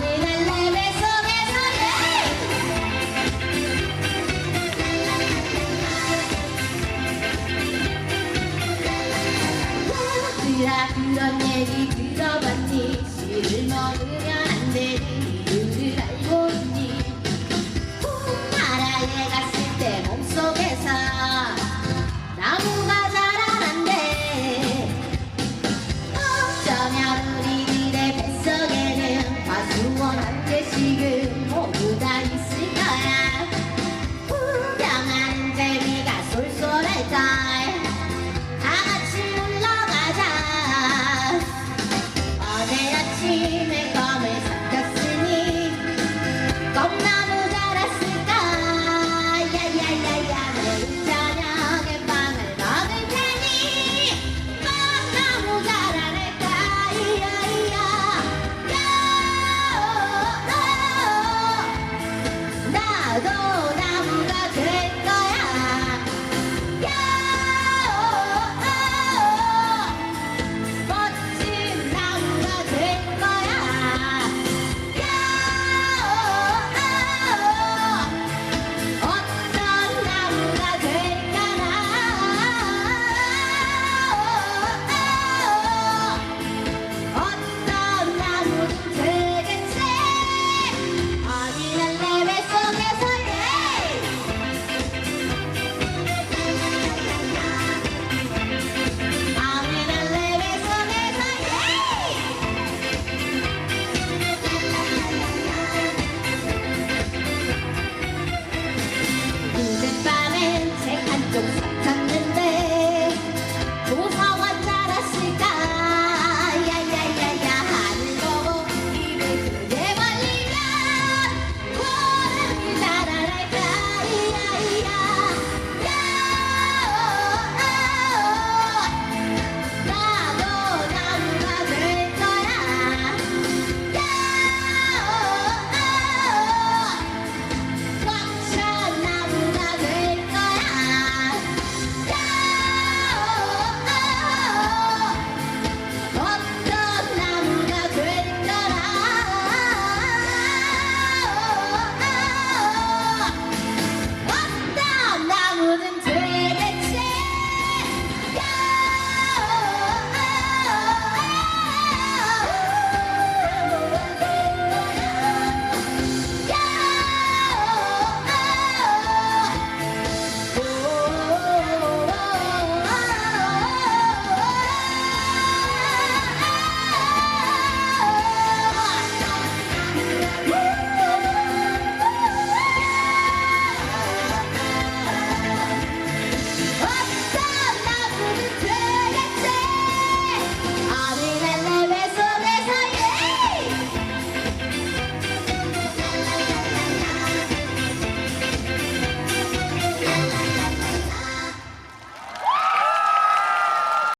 예! 그런 얘기 들어봤니? 씨를 먹으면 안 되는 이유를 알고 있니? see.